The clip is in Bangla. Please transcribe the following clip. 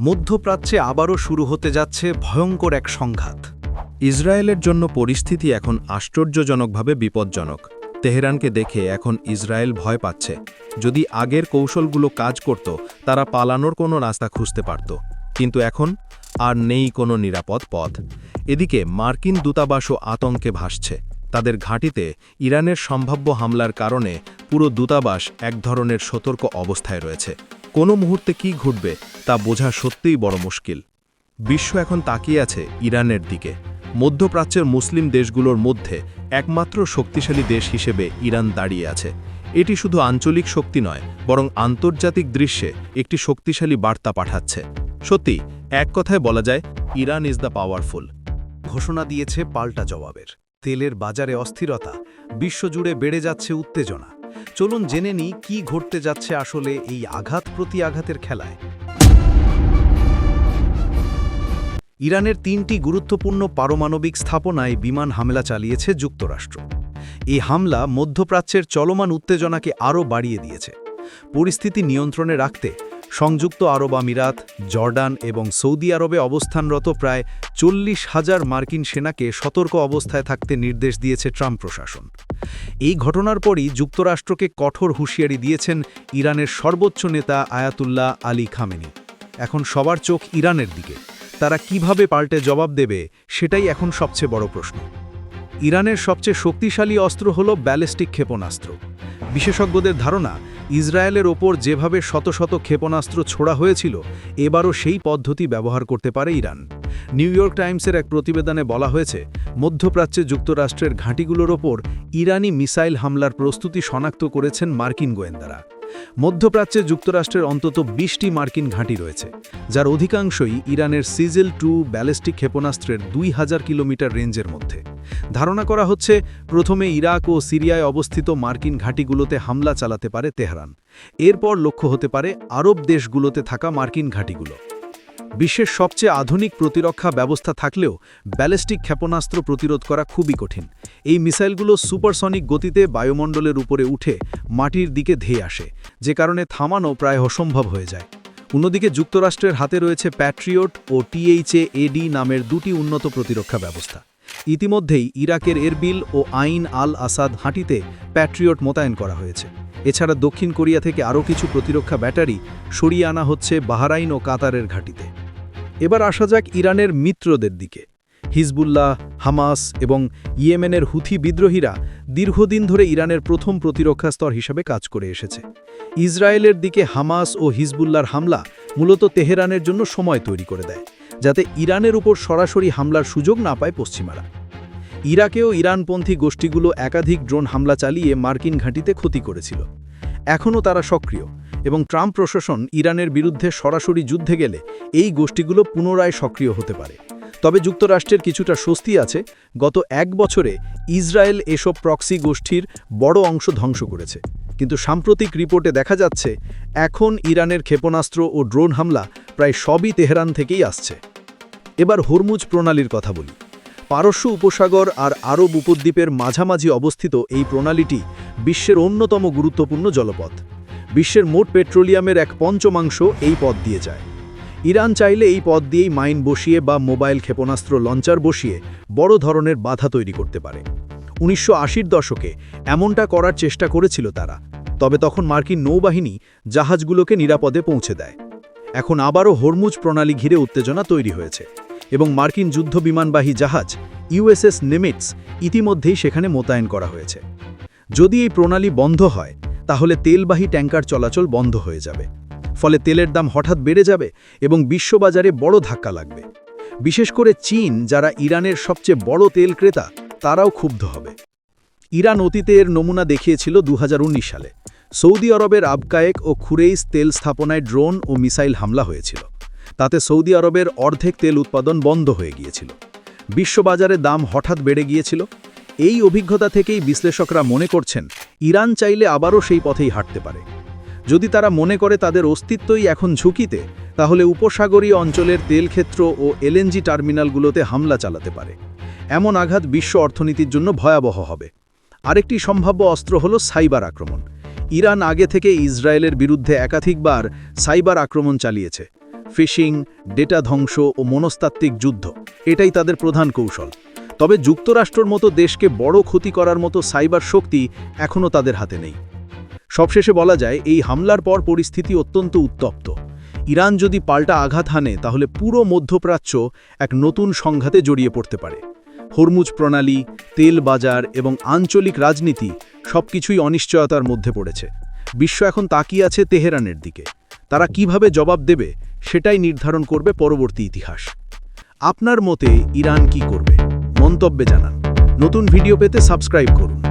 মধ্যপ্রাচ্যে আবারও শুরু হতে যাচ্ছে ভয়ঙ্কর এক সংঘাত। ইসরায়েলের জন্য পরিস্থিতি এখন আশ্চর্যজনকভাবে বিপজ্জনক। তেহরানকে দেখে এখন ইসরায়েল ভয় পাচ্ছে। যদি আগের কৌশলগুলো কাজ করত, তারা পালানোর কোনো রাস্তা খুঁজতে পারত। কিন্তু এখন আর নেই কোনো নিরাপদ পথ। এদিকে মার্কিন দূতাবাসও আতঙ্কে ভাসছে। তাদের ঘাঁটিতে ইরানের সম্ভাব্য হামলার কারণে পুরো দূতাবাস এক ধরনের সতর্ক অবস্থায় রয়েছে। কোনো মুহূর্তে কি ঘটবে তা বোঝা সত্যিই বড় মুশকিল। বিশ্ব এখন তাকিয়ে আছে ইরানের দিকে। মধ্যপ্রাচ্যের মুসলিম দেশগুলোর মধ্যে একমাত্র শক্তিশালী দেশ হিসেবে ইরান দাঁড়িয়ে আছে। এটি শুধু আঞ্চলিক শক্তি নয়, বরং আন্তর্জাতিক দৃশ্যে একটি শক্তিশালী বার্তা পাঠাচ্ছে। সত্যি, এক কথায় বলা যায়, ইরান ইজ দ্য পাওয়ারফুল ঘোষণা দিয়েছে পাল্টা জবাবের। তেলের বাজারে অস্থিরতা। বিশ্বজুড়ে বেড়ে যাচ্ছে উত্তেজনা। চলুন জেনে নিই কি ঘটতে যাচ্ছে আসলে এই আঘাত প্রতি আঘাতের খেলায়। ইরানের তিনটি গুরুত্বপূর্ণ পারমাণবিক স্থাপনায় বিমান হামলা চালিয়েছে যুক্তরাষ্ট্র। এই হামলা মধ্যপ্রাচ্যের চলমান উত্তেজনাকে আরও বাড়িয়ে দিয়েছে। পরিস্থিতি নিয়ন্ত্রণে রাখতে সংযুক্ত আরব আমিরাত, জর্ডান এবং সৌদি আরবে অবস্থানরত প্রায় চল্লিশ হাজার মার্কিন সেনাকে সতর্ক অবস্থায় থাকতে নির্দেশ দিয়েছে ট্রাম্প প্রশাসন। এই ঘটনার পরই যুক্তরাষ্ট্রকে কঠোর হুঁশিয়ারি দিয়েছেন ইরানের সর্বোচ্চ নেতা আয়াতুল্লাহ আলী খামেনি। এখন সবার চোখ ইরানের দিকে। তারা কীভাবে পাল্টে জবাব দেবে, সেটাই এখন সবচেয়ে বড় প্রশ্ন। ইরানের সবচেয়ে শক্তিশালী অস্ত্র হল ব্যালিস্টিক ক্ষেপণাস্ত্র। বিশেষজ্ঞদের ধারণা, ইসরায়েলের ওপর যেভাবে শত শত ক্ষেপণাস্ত্র ছোড়া হয়েছিল, এবারও সেই পদ্ধতি ব্যবহার করতে পারে ইরান। নিউ ইয়র্ক টাইমসের এক প্রতিবেদনে বলা হয়েছে, মধ্যপ্রাচ্যে যুক্তরাষ্ট্রের ঘাঁটিগুলোর ওপর ইরানি মিসাইল হামলার প্রস্তুতি শনাক্ত করেছেন মার্কিন গোয়েন্দারা। মধ্যপ্রাচ্যে যুক্তরাষ্ট্রের অন্তত বিশটি মার্কিন ঘাঁটি রয়েছে, যার অধিকাংশই ইরানের সিজেল টু ব্যালিস্টিক ক্ষেপণাস্ত্রের দুই হাজার কিলোমিটার রেঞ্জের মধ্যে। ধারণা করা হচ্ছে, প্রথমে ইরাক ও সিরিয়ায় অবস্থিত মার্কিন ঘাঁটিগুলোতে হামলা চালাতে পারে তেহরান। এরপর লক্ষ্য হতে পারে আরব দেশগুলোতে থাকা মার্কিন ঘাঁটিগুলো। বিশ্বের সবচেয়ে আধুনিক প্রতিরক্ষা ব্যবস্থা থাকলেও ব্যালিস্টিক ক্ষেপণাস্ত্র প্রতিরোধ করা খুবই কঠিন। এই মিসাইলগুলো সুপারসনিক গতিতে বায়ুমণ্ডলের উপরে উঠে মাটির দিকে ধেয়ে আসে, যে কারণে থামানো প্রায় অসম্ভব হয়ে যায়। অন্যদিকে যুক্তরাষ্ট্রের হাতে রয়েছে প্যাট্রিয়ট ও টিএইচএ এডি নামের দুটি উন্নত প্রতিরক্ষা ব্যবস্থা। ইতিমধ্যেই ইরাকের এরবিল ও আইন আল আসাদ হাঁটিতে প্যাট্রিয়ট মোতায়েন করা হয়েছে। এছাড়া দক্ষিণ কোরিয়া থেকে আরও কিছু প্রতিরক্ষা ব্যাটারি সরিয়ে আনা হচ্ছে বাহারাইন ও কাতারের ঘাঁটিতে। এবার আসা যাক ইরানের মিত্রদের দিকে। হিজবুল্লাহ, হামাস এবং ইয়েমেনের হুথি বিদ্রোহীরা দীর্ঘদিন ধরে ইরানের প্রথম প্রতিরক্ষা স্তর হিসাবে কাজ করে এসেছে। ইসরায়েলের দিকে হামাস ও হিজবুল্লার হামলা মূলত তেহরানের জন্য সময় তৈরি করে দেয়। যাতে ইরানের উপর সরাসরি হামলার সুযোগ না পায় পশ্চিমারা। ইরাকেও ইরানপন্থী গোষ্ঠীগুলো একাধিক ড্রোন হামলা চালিয়ে মার্কিন ঘাঁটিতে ক্ষতি করেছিল। এখনও তারা সক্রিয় এবং ট্রাম্প প্রশাসন ইরানের বিরুদ্ধে সরাসরি যুদ্ধে গেলে এই গোষ্ঠীগুলো পুনরায় সক্রিয় হতে পারে। তবে যুক্তরাষ্ট্রের কিছুটা স্বস্তি আছে, গত এক বছরে ইসরায়েল এসব প্রক্সি গোষ্ঠীর বড় অংশ ধ্বংস করেছে। কিন্তু সাম্প্রতিক রিপোর্টে দেখা যাচ্ছে, এখন ইরানের ক্ষেপণাস্ত্র ও ড্রোন হামলা প্রায় সবই তেহরান থেকেই আসছে। এবার হরমুজ প্রণালীর কথা বলি। পারস্য উপসাগর আর আরব উপদ্বীপের মাঝামাঝি অবস্থিত এই প্রণালীটি বিশ্বের অন্যতম গুরুত্বপূর্ণ জলপথ। বিশ্বের মোট পেট্রোলিয়ামের এক পঞ্চমাংশ এই পথ দিয়ে যায়। ইরান চাইলে এই পথ দিয়েই মাইন বসিয়ে বা মোবাইল ক্ষেপণাস্ত্র লঞ্চার বসিয়ে বড় ধরনের বাধা তৈরি করতে পারে। উনিশশো দশকে এমনটা করার চেষ্টা করেছিল তারা, তবে তখন মার্কিন নৌবাহিনী জাহাজগুলোকে নিরাপদে পৌঁছে দেয়। এখন আবারও হরমুজ প্রণালী ঘিরে উত্তেজনা তৈরি হয়েছে এবং মার্কিন যুদ্ধ বিমানবাহী জাহাজ ইউএসএস নেমিটস ইতিমধ্যেই সেখানে মোতায়েন করা হয়েছে। যদি এই প্রণালী বন্ধ হয়, তাহলে তেলবাহী ট্যাঙ্কার চলাচল বন্ধ হয়ে যাবে। ফলে তেলের দাম হঠাৎ বেড়ে যাবে এবং বিশ্ববাজারে বড় ধাক্কা লাগবে। বিশেষ করে চীন, যারা ইরানের সবচেয়ে বড় তেল ক্রেতা তারাও ক্ষুব্ধ হবে। ইরান অতীতে এর নমুনা দেখিয়েছিল দু হাজার উনিশ সালে। সৌদি আরবের আবকায়েক ও খুরেইস তেল স্থাপনায় ড্রোন ও মিসাইল হামলা হয়েছিল। তাতে সৌদি আরবের অর্ধেক তেল উৎপাদন বন্ধ হয়ে গিয়েছিল। বিশ্ববাজারে দাম হঠাৎ বেড়ে গিয়েছিল। এই অভিজ্ঞতা থেকেই বিশ্লেষকরা মনে করছেন, ইরান চাইলে আবারও সেই পথেই হাঁটতে পারে। যদি তারা মনে করে তাদের অস্তিত্বই এখন ঝুঁকিতে, তাহলে উপসাগরীয় অঞ্চলের তেলক্ষেত্র ও এলএনজি টার্মিনালগুলোতে হামলা চালাতে পারে। এমন আঘাত বিশ্ব অর্থনীতির জন্য ভয়াবহ হবে। আরেকটি সম্ভাব্য অস্ত্র হল সাইবার আক্রমণ। ইরান আগে থেকে ইসরায়েলের বিরুদ্ধে একাধিকবার সাইবার আক্রমণ চালিয়েছে। ফিশিং, ডেটা ধ্বংস ও মনস্তাত্ত্বিক যুদ্ধ, এটাই তাদের প্রধান কৌশল। তবে যুক্তরাষ্ট্রর মতো দেশকে বড় ক্ষতি করার মতো সাইবার শক্তি এখনও তাদের হাতে নেই। সবশেষে বলা যায়, এই হামলার পর পরিস্থিতি অত্যন্ত উত্তপ্ত। ইরান যদি পাল্টা আঘাত হানে, তাহলে পুরো মধ্যপ্রাচ্য এক নতুন সংঘাতে জড়িয়ে পড়তে পারে। হরমুজ প্রণালী, তেল বাজার এবং আঞ্চলিক রাজনীতি সবকিছুই অনিশ্চয়তার মধ্যে পড়েছে। বিশ্ব এখন তাকিয়ে আছে তেহরানের দিকে। তারা কীভাবে জবাব দেবে সেটাই নির্ধারণ করবে পরবর্তী ইতিহাস। আপনার মতে ইরান কি করবে? মন্তব্যে জানান। নতুন ভিডিও পেতে সাবস্ক্রাইব করুন।